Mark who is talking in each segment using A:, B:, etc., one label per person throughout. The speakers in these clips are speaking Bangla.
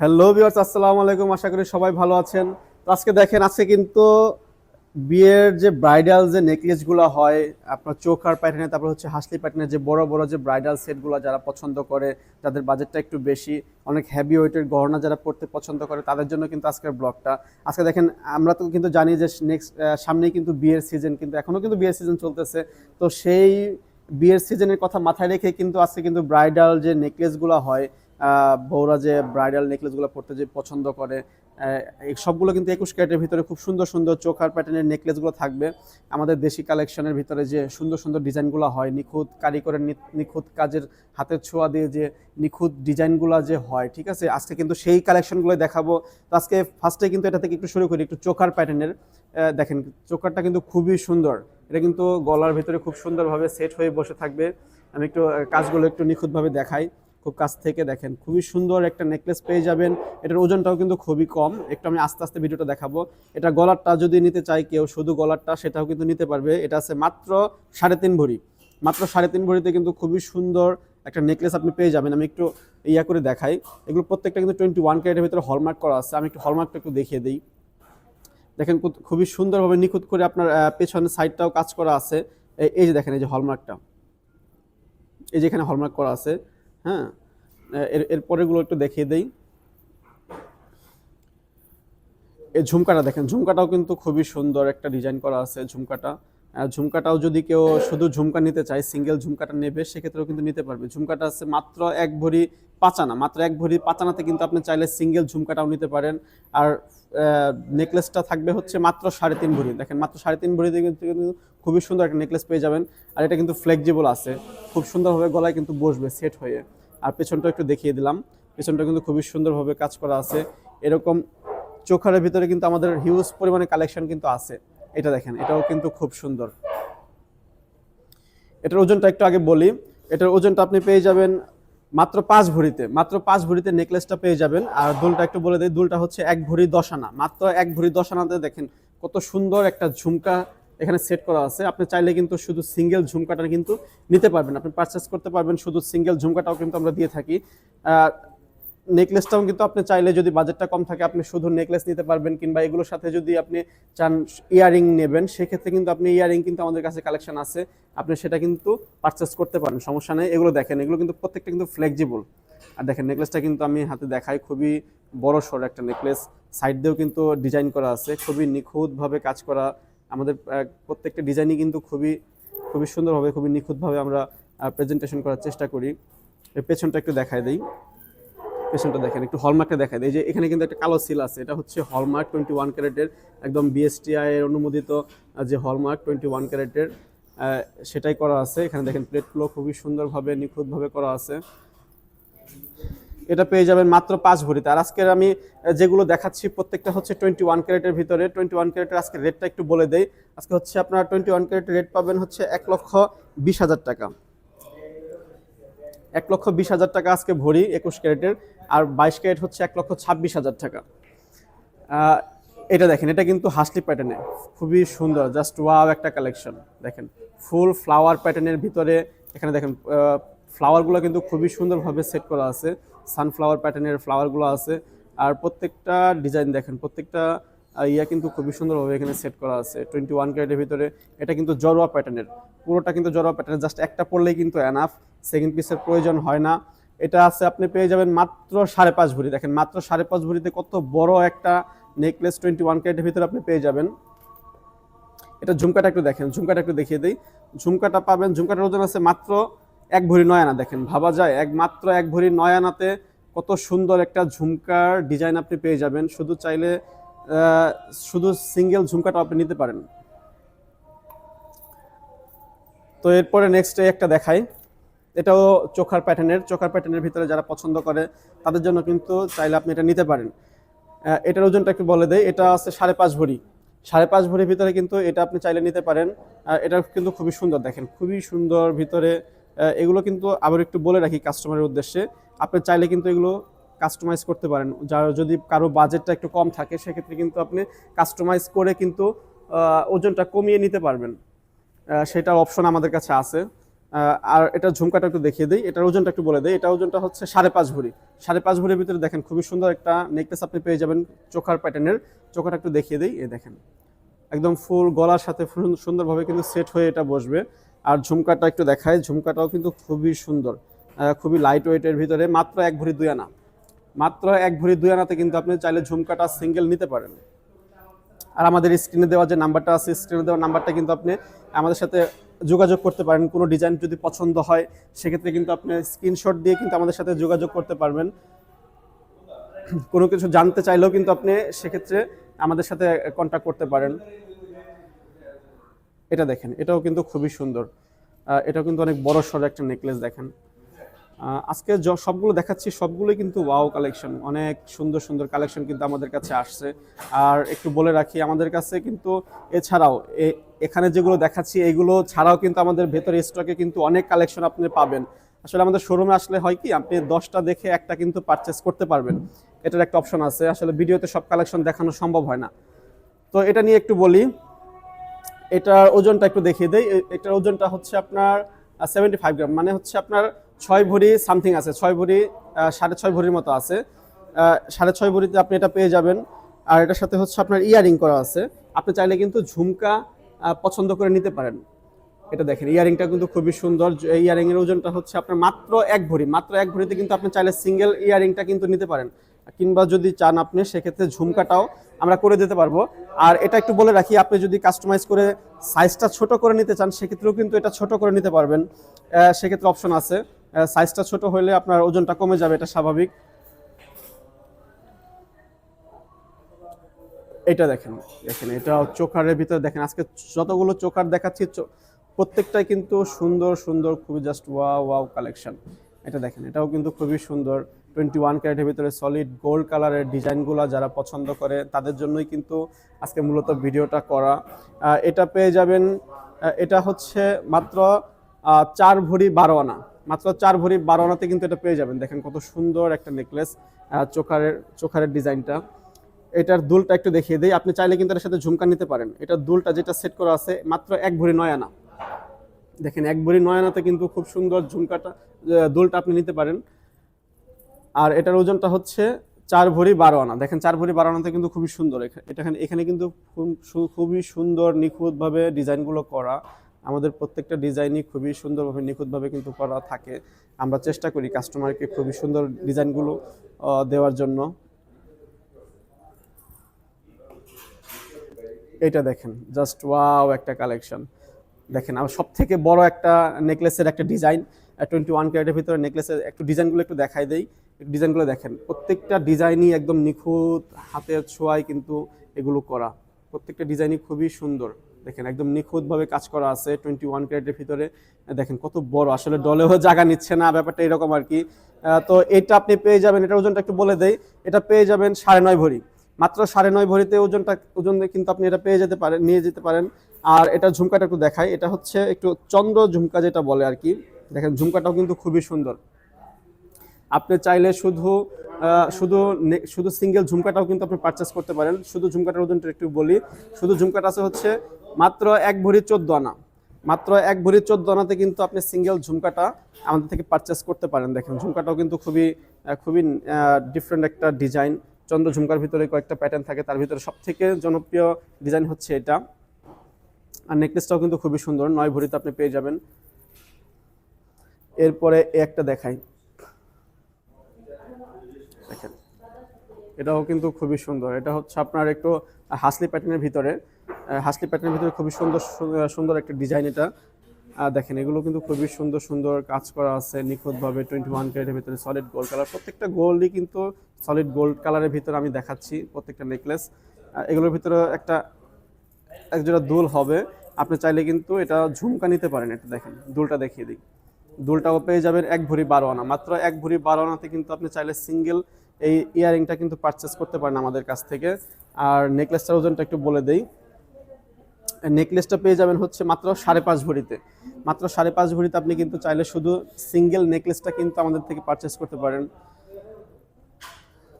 A: হ্যালো ভিউয়ার্স, আসসালামু আলাইকুম। আশা করি সবাই ভালো আছেন। তো আজকে দেখেন, আজকে কিন্তু বিয়ের যে ব্রাইডাল যে নেকলেসগুলো হয়, আপনার চোখার প্যাটার্নে তারপর হচ্ছে হাসলি প্যাটার্নে যে বড় বড় যে ব্রাইডাল সেটগুলো যারা পছন্দ করে, যাদের বাজেটটা একটু বেশি, অনেক হেভি ওয়েটের গহনা যারা পড়তে পছন্দ করে, তাদের জন্য কিন্তু আজকের ব্লগটা আজকে দেখেন, আমরা তো কিন্তু জানি যে নেক্সট সামনেই কিন্তু বিয়ের সিজন কিন্তু এখনও কিন্তু বিয়ের সিজন চলতেছে। তো সেই বিয়ের সিজনের কথা মাথায় রেখে কিন্তু আজকে কিন্তু ব্রাইডাল যে নেকলেসগুলো হয় বউরা যে ব্রাইডাল নেকলেসগুলো পড়তে যে পছন্দ করে সবগুলো কিন্তু একুশ ক্যারেটের ভিতরে খুব সুন্দর সুন্দর চোখার প্যাটার্নের নেকলেসগুলো থাকবে। আমাদের দেশি কালেকশনের ভিতরে যে সুন্দর সুন্দর ডিজাইনগুলো হয়, নিখুঁত কারিগরের নিখুঁত কাজের হাতের ছোঁয়া দিয়ে যে নিখুঁত ডিজাইনগুলো যে হয়, ঠিক আছে? আজকে কিন্তু সেই কালেকশনগুলো দেখাবো। তো আজকে ফার্স্টে কিন্তু এটা থেকে একটু শুরু করি, একটু চোখার প্যাটার্নের দেখেন চোখারটা কিন্তু খুবই সুন্দর। এটা কিন্তু গলার ভিতরে খুব সুন্দরভাবে সেট হয়ে বসে থাকবে। আমি একটু কাজগুলো একটু নিখুঁতভাবে দেখাই। খুব কাছ থেকে দেখেন। খুবই সুন্দর একটা নেকলেস পেয়ে যাবেন। এটার ওজনটাও কিন্তু খুবই কম। একটু আমি আস্তে আস্তে ভিডিওটা দেখাবো। এটা গলারটা যদি নিতে চাই কেউ, শুধু গলারটা সেটাও কিন্তু নিতে পারবে। এটা আছে মাত্র সাড়ে তিন ভরি। মাত্র সাড়ে তিন ভরিতে কিন্তু খুবই সুন্দর একটা নেকলেস আপনি পেয়ে যাবেন। আমি একটু ইয়া করে দেখাই। এগুলো প্রত্যেকটা কিন্তু টোয়েন্টি ওয়ান ক্যারেটের ভিতরে হলমার্ক করা আছে। আমি একটু হলমার্কটা একটু দেখিয়ে দিই। দেখেন খুবই সুন্দরভাবে নিখুঁত করে আপনার পেছনের সাইডটাও কাজ করা আছে। এই যে দেখেন, এই যে হলমার্কটা এই যে এখানে হলমার্ক করা আছে। হ্যাঁ? এর এর পরেগুলো একটু দেখিয়ে দেই। এই ঝুমকাটা দেখেন, ঝুমকাটাও কিন্তু খুবই সুন্দর একটা ডিজাইন করা আছে, ঝুমকাটা। ঝুমকাটাও যদি কেউ শুধু ঝুমকা নিতে চায় সিঙ্গেল ঝুমকাটা নেবে, সেক্ষেত্রেও কিন্তু নিতে পারবে। ঝুমকাটা আছে মাত্র এক ভরি পাচানা, মাত্র এক ভরি পাচানাতে কিন্তু আপনি চাইলে সিঙ্গেল ঝুমকাটাও নিতে পারেন। আর নেকলেসটা থাকবে হচ্ছে মাত্র সাড়ে তিন ভরি। দেখেন, মাত্র সাড়ে তিন ভরিতে কিন্তু কিন্তু খুবই সুন্দর একটা নেকলেস পেয়ে যাবেন। আর এটা কিন্তু ফ্লেক্সিবল আছে। খুব সুন্দরভাবে গলায় কিন্তু বসবে সেট হয়ে। আর পেছনটা একটু দেখিয়ে দিলাম। পেছনটা কিন্তু খুবই সুন্দরভাবে কাজ করা আছে। এরকম চোখারের ভিতরে কিন্তু আমাদের হিউজ পরিমাণে কালেকশন কিন্তু আছে। এটা দেখেন, এটাও কিন্তু খুব সুন্দর। এটার ওজনটা একটু আগে বলি, এটার ওজনটা আপনি পেয়ে যাবেন মাত্র পাঁচ ভরিতে, মাত্র পাঁচ ভরিতে নেকলেসটা পেয়ে যাবেন। আর দুলটা একটু বলে দিই, দুলটা হচ্ছে এক ভরি দশ আনা। মাত্র এক ভরি দশ আনাতে দেখেন কত সুন্দর একটা ঝুমকা এখানে সেট করা আছে। আপনি চাইলে কিন্তু শুধু সিঙ্গেল ঝুমকাটা কিন্তু নিতে পারবেন। আপনি পারচেস করতে পারবেন, শুধু সিঙ্গেল ঝুমকাটাও কিন্তু আমরা দিয়ে থাকি। নেকলেসটাও কিন্তু আপনি চাইলে যদি বাজেটটা কম থাকে, আপনি শুধু নেকলেস নিতে পারবেন কিংবা এগুলোর সাথে যদি আপনি চান ইয়ারিং নেবেন, সেক্ষেত্রে কিন্তু আপনি ইয়ারিং কিন্তু আমাদের কাছে কালেকশন আছে। আপনি সেটা কিন্তু পারচেস করতে পারেন, সমস্যা নেই। এগুলো দেখেন, এগুলো কিন্তু প্রত্যেকটা কিন্তু ফ্লেক্সিবল আর দেখেন, নেকলেসটা কিন্তু আমি হাতে দেখাই, খুবই বড় সড় একটা নেকলেস। সাইড দিয়েও কিন্তু ডিজাইন করা আছে, খুবই নিখুঁতভাবে কাজ করা। আমাদের প্রত্যেকটা ডিজাইনই কিন্তু খুবই খুবই সুন্দরভাবে, খুবই নিখুঁতভাবে আমরা প্রেজেন্টেশন করার চেষ্টা করি। পেছনটা একটু দেখায় দিই। পেছনটা দেখেন, একটু হলমার্কটা দেখা দেয় যে এখানে কিন্তু একটা কালো সিল আছে, এটা হচ্ছে হলমার্ক টোয়েন্টি ওয়ান ক্যারেটের, একদম বিএসটিআই এর অনুমোদিত যে হলমার্ক টোয়েন্টি ওয়ান ক্যারেটের সেটাই করা আছে। এখানে দেখেন প্লেটগুলো খুবই সুন্দরভাবে, নিখুঁতভাবে করা আছে। এটা পেয়ে যাবেন মাত্র পাঁচ ভরিতে। আর আজকের আমি যেগুলো দেখাচ্ছি, প্রত্যেকটা হচ্ছে টোয়েন্টি ওয়ান ক্যারেটের ভিতরে। টোয়েন্টি ওয়ান ক্যারেটের আজকে রেটটা একটু বলে দেই। আজকে হচ্ছে আপনার টোয়েন্টি ওয়ান ক্যারেটের রেট পাবেন হচ্ছে এক লক্ষ বিশ হাজার টাকা। এক লক্ষ বিশ হাজার টাকা আজকে ভরি একুশ ক্যারেটের, আর বাইশ ক্যারেট হচ্ছে এক লক্ষ ছাব্বিশ হাজার টাকা। এটা দেখেন, এটা কিন্তু হাসলি প্যাটার্নে খুবই সুন্দর জাস্ট ওয়াও একটা কালেকশন দেখেন, ফুল ফ্লাওয়ার প্যাটার্নের ভিতরে, এখানে দেখেন ফ্লাওয়ারগুলো কিন্তু খুবই সুন্দরভাবে সেট করা আছে সানফ্লাওয়ার প্যাটার্নের ফ্লাওয়ারগুলো আছে, আর প্রত্যেকটা ডিজাইন দেখেন, প্রত্যেকটা ইয়া কিন্তু খুবই সুন্দরভাবে এখানে সেট করা আছে টোয়েন্টি ওয়ান ক্যারেটের ভিতরে। এটা কিন্তু জরোয়া প্যাটার্নের পুরোটা কিন্তু জড়ো প্যাটার্নের জাস্ট একটা পড়লেই কিন্তু এনাফ সেকেন্ড পিসের প্রয়োজন হয় না। এটা আছে, আপনি পেয়ে যাবেন মাত্র সাড়ে পাঁচ ভরি। দেখেন, মাত্র সাড়ে পাঁচ ভরিতে কত বড় একটা নেকলেস টোয়েন্টি ওয়ান ক্যারেটের ভিতরে আপনি পেয়ে যাবেন। এটা ঝুমকাটা একটু দেখেন, ঝুমকাটা একটু দেখিয়ে দিই। ঝুমকাটা পাবেন, ঝুমকাটার ওজন আছে মাত্র এক ভরি নয় আনা, দেখেন, ভাবা যায়। এক, মাত্র এক ভরি নয় আনাতে কত সুন্দর একটা ঝুমকার ডিজাইন আপনি পেয়ে যাবেন। শুধু চাইলে শুধু সিঙ্গেল ঝুমকাটা আপনি নিতে পারেন। তো এরপরে নেক্সট একটা দেখাই। এটাও চোখার প্যাটার্নের চোখার প্যাটার্নের ভিতরে যারা পছন্দ করে, তাদের জন্য কিন্তু চাইলে আপনি এটা নিতে পারেন। এটার ওজনটা একটু বলে দেয় এটা আছে সাড়ে পাঁচ ভরি। সাড়ে পাঁচ ভরির ভিতরে কিন্তু এটা আপনি চাইলে নিতে পারেন। আর এটা কিন্তু খুবই সুন্দর দেখেন, খুবই সুন্দর ভিতরে। এগুলো কিন্তু আবার একটু বলে রাখি কাস্টমারের উদ্দেশ্যে, আপনি চাইলে কিন্তু এগুলো কাস্টমাইজ করতে পারেন। যার যদি কারও বাজেটটা একটু কম থাকে, সেক্ষেত্রে কিন্তু আপনি কাস্টমাইজ করে কিন্তু ওজনটা কমিয়ে নিতে পারবেন। সেটার অপশন আমাদের কাছে আছে। আর এটা ঝুমকাটা একটু দেখিয়ে দিই। এটার ওজনটা একটু বলে দিই। এটা ওজনটা হচ্ছে সাড়ে পাঁচ ভরি। সাড়ে পাঁচ ভরির ভিতরে দেখেন, খুবই সুন্দর একটা নেকলেস আপনি পেয়ে যাবেন চোখার প্যাটার্নের চোখাটা একটু দেখিয়ে দিই। এ দেখেন, একদম ফুল গলার সাথে সুন্দরভাবে কিন্তু সেট হয়ে এটা বসবে। আর ঝুমকাটা একটু দেখায় ঝুমকাটাও কিন্তু খুবই সুন্দর। খুবই লাইট ওয়েটের ভিতরে মাত্র এক ভরি দুই আনা। মাত্র এক ভরি দুই আনাতে কিন্তু আপনি চাইলে ঝুমকাটা সিঙ্গেল নিতে পারেন। আর আমাদের স্ক্রিনে দেওয়া যে নাম্বারটা আছে স্ক্রিনে দেওয়া নাম্বারটা কিন্তু আপনি আমাদের সাথে যোগাযোগ করতে পারেন। কোনো ডিজাইন যদি পছন্দ হয়, সেক্ষেত্রে কিন্তু আপনি স্ক্রিনশট দিয়ে কিন্তু আমাদের সাথে যোগাযোগ করতে পারবেন। কোনো কিছু জানতে চাইলেও কিন্তু আপনি সেক্ষেত্রে আমাদের সাথে কন্ট্যাক্ট করতে পারেন। এটা দেখেন, এটাও কিন্তু খুবই সুন্দর। এটাও কিন্তু অনেক বড় সড়ো একটা নেকলেস দেখেন। আজকে সবগুলো দেখাচ্ছি, সবগুলোই কিন্তু ওয়াও কালেকশন অনেক সুন্দর সুন্দর কালেকশন কিন্তু আমাদের কাছে আসছে। আর একটু বলে রাখি, আমাদের কাছে কিন্তু এছাড়াও এখানে যেগুলো দেখাচ্ছি, এগুলো ছাড়াও কিন্তু আমাদের ভেতরে স্টকে কিন্তু অনেক কালেকশন আপনি পাবেন। আসলে আমাদের শোরুমে আসলে হয় কি, আপনি দশটা দেখে একটা কিন্তু পারচেস করতে পারবেন। এটার একটা অপশন আছে। আসলে ভিডিওতে সব কালেকশন দেখানো সম্ভব হয় না। তো এটা নিয়ে একটু বলি, এটার ওজনটা একটু দেখিয়ে দেই। এটার ওজনটা হচ্ছে আপনার সেভেন্টি ফাইভ গ্রাম মানে হচ্ছে আপনার ছয় ভরি সামথিং আছে, ছয় ভরি সাড়ে ছয় ভরির মতো আছে। সাড়ে ছয় ভরিতে আপনি এটা পেয়ে যাবেন। আর এটার সাথে হচ্ছে আপনার ইয়ারিং করা আছে। আপনি চাইলে কিন্তু ঝুমকা পছন্দ করে নিতে পারেন। এটা দেখেন, ইয়ারিংটা কিন্তু খুবই সুন্দর। এই ইয়ারিং এর ওজনটা হচ্ছে আপনার মাত্র এক ভরি। মাত্র এক ভরিতে কিন্তু আপনি চাইলে সিঙ্গেল ইয়ারিংটা কিন্তু নিতে পারেন। কিংবা যদি চান আপনি, সেক্ষেত্রে ঝুমকাটাও আমরা করে দিতে পারব। আর এটা একটু বলে রাখি, আপনি যদি কাস্টমাইজ করে সাইজটা ছোট করে নিতে চান, সেক্ষেত্রেও কিন্তু এটা ছোট করে নিতে পারবেন। সেক্ষেত্রে অপশন আছে। সাইজটা ছোট হলে আপনার ওজনটা কমে যাবে, এটা স্বাভাবিক। এটা দেখেন দেখেন, এটা চোকারের ভিতরে দেখেন, আজকে যতগুলো চোকার দেখাচ্ছি প্রত্যেকটাই কিন্তু সুন্দর সুন্দর, খুবই জাস্ট ওয়া ওয়াও কালেকশন এটা দেখেন, এটাও কিন্তু খুবই সুন্দর। টোয়েন্টি ওয়ান ক্যারেটের ভিতরে সলিড গোল্ড কালারের ডিজাইনগুলো যারা পছন্দ করে, তাদের জন্যই কিন্তু আজকে মূলত ভিডিওটা করা। এটা পেয়ে যাবেন এটা হচ্ছে মাত্র চার ভরি বারো আনা। মাত্র চার ভরি বারো আনাতে কিন্তু এটা পেয়ে যাবেন। দেখেন কত সুন্দর একটা নেকলেস চোখারের চোখারের ডিজাইনটা। এটার দুলটা একটু দেখিয়ে দিই। আপনি চাইলে কিন্তু এর সাথে ঝুমকা নিতে পারেন। এটার দুলটা যেটা সেট করা আছে, মাত্র এক ভরি নয় আনা দেখেন এক ভরি নয় আনাতে কিন্তু খুব সুন্দর ঝুমকাটা দুলটা আপনি নিতে পারেন। আর এটার ওজনটা হচ্ছে চার ভরি বারো আনা দেখেন চার ভরি বারো আনাতে কিন্তু খুবই সুন্দর। এখানে এখানে কিন্তু খুব- খুবই সুন্দর নিখুঁতভাবে ডিজাইনগুলো করা। আমাদের প্রত্যেকটা ডিজাইনই খুবই সুন্দরভাবে, নিখুঁতভাবে কিন্তু করা থাকে। আমরা চেষ্টা করি কাস্টমারকে খুবই সুন্দর ডিজাইনগুলো দেওয়ার জন্য। এটা দেখেন জাস্ট ওয়াও একটা কালেকশন দেখেন, আমার সব থেকে বড় একটা নেকলেসের একটা ডিজাইন টোয়েন্টি ওয়ান ক্যারেটের ভিতরে নেকলেসের একটু ডিজাইনগুলো একটু দেখাই দেই। ডিজাইনগুলো দেখেন, প্রত্যেকটা ডিজাইনই একদম নিখুঁত হাতের ছোঁয়ায় কিন্তু এগুলো করা। প্রত্যেকটা ডিজাইনই খুবই সুন্দর। দেখেন একদম নিখুঁতভাবে কাজ করা আছে টোয়েন্টি ওয়ান ক্যারেটের ভিতরে। দেখেন কত বড়, আসলে ডলেও জায়গা নিচ্ছে না, ব্যাপারটা এরকম আর কি। তো এটা আপনি পেয়ে যাবেন, এটার ওজনটা একটু বলে দেই, এটা পেয়ে যাবেন সাড়ে নয় ভরি। মাত্র সাড়ে নয় ভরিতে ওজনটা, ওজন কিন্তু আপনি এটা পেয়ে যেতে পারেন, নিয়ে যেতে পারেন। আর এটা ঝুমকাটা একটু দেখাই, এটা হচ্ছে একটু চন্দ্র ঝুমকা যেটা বলে আর কি। দেখেন ঝুমকাটাও কিন্তু খুবই সুন্দর। আপনি চাইলে শুধু শুধু শুধু সিঙ্গেল ঝুমকাটাও কিন্তু আপনি পারচেস করতে পারেন। শুধু ঝুমকাটার ওজনটা একটু বলি, শুধু ঝুমকাটা আছে হচ্ছে মাত্র এক ভরি চোদ্দ আনা। মাত্র এক ভরি চোদ্দ আনাতে কিন্তু আপনি সিঙ্গেল ঝুমকাটা আমাদের থেকে পারচেস করতে পারেন। দেখেন, ঝুমকাটাও কিন্তু খুবই খুবই ডিফারেন্ট একটা ডিজাইন চন্দ্র ঝুমকার ভিতরে কয়েকটা প্যাটার্ন থাকে, তার ভিতরে সব থেকে জনপ্রিয় ডিজাইন হচ্ছে এটা। আর নেকলেসটাও কিন্তু খুবই সুন্দর, নয় ভরিতে আপনি পেয়ে যাবেন। এরপরে একটা দেখাই। দেখেন, এটাও কিন্তু খুবই সুন্দর। এটা হচ্ছে আপনার একটু হাসলি প্যাটার্নের ভিতরে। হাসলি প্যাটার্নের ভিতরে খুবই সুন্দর সুন্দর একটা ডিজাইন এটা। দেখেন, এগুলো কিন্তু খুবই সুন্দর সুন্দর কাজ করা আছে নিখুঁতভাবে টোয়েন্টি ওয়ান ক্যারেটের ভিতরে সলিড গোল্ড কালার প্রত্যেকটা গোল্ডই কিন্তু সলিড গোল্ড কালারের ভিতরে আমি দেখাচ্ছি প্রত্যেকটা নেকলেস এগুলোর ভিতরে একটা, এক জোড়া দুল হবে। আপনি চাইলে কিন্তু এটা ঝুমকা নিতে পারেন এটা দেখেন, দুলটা দেখিয়ে দিই। দুলটাও পেয়ে যাবেন এক ভরি বারো আনা। মাত্র এক ভরি বারো আনাতে কিন্তু আপনি চাইলে সিঙ্গেল এই ইয়ারিংটা কিন্তু পারচেস করতে পারেন আমাদের কাছ থেকে। আর নেকলেসটার ওজনটা একটু বলে দেই। নেকলেসটা পেয়ে যাবেন হচ্ছে মাত্র সাড়ে পাঁচ ভরিতে। মাত্র সাড়ে পাঁচ ভরিতে আপনি কিন্তু চাইলে শুধু সিঙ্গেল নেকলেসটা কিন্তু আমাদের থেকে পারচেস করতে পারেন।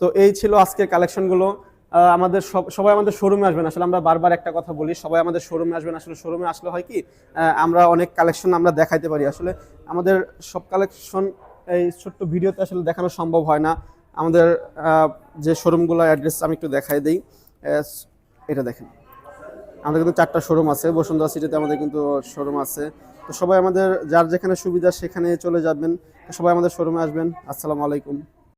A: তো এই ছিল আজকের কালেকশনগুলো আমাদের সব- সবাই আমাদের শোরুমে আসবেন। আসলে আমরা বারবার একটা কথা বলি, সবাই আমাদের শোরুমে আসবেন। আসলে শোরুমে আসলে হয় কি আমরা অনেক কালেকশন আমরা দেখাইতে পারি। আসলে আমাদের সব কালেকশন এই ছোট্ট ভিডিওতে আসলে দেখানো সম্ভব হয় না। আমাদের যে শোরুমগুলো অ্যাড্রেস আমি একটু দেখাই দিই। এটা দেখেন। আমাদের কিন্তু চারটা শোরুম আছে, বসুন্ধরা সিটিতে আমাদের কিন্তু শোরুম আছে। তো সবাই আমাদের, যার যেখানে সুবিধা সেখানে চলে যাবেন। সবাই আমাদের শোরুমে আসবেন। আসসালামু আলাইকুম।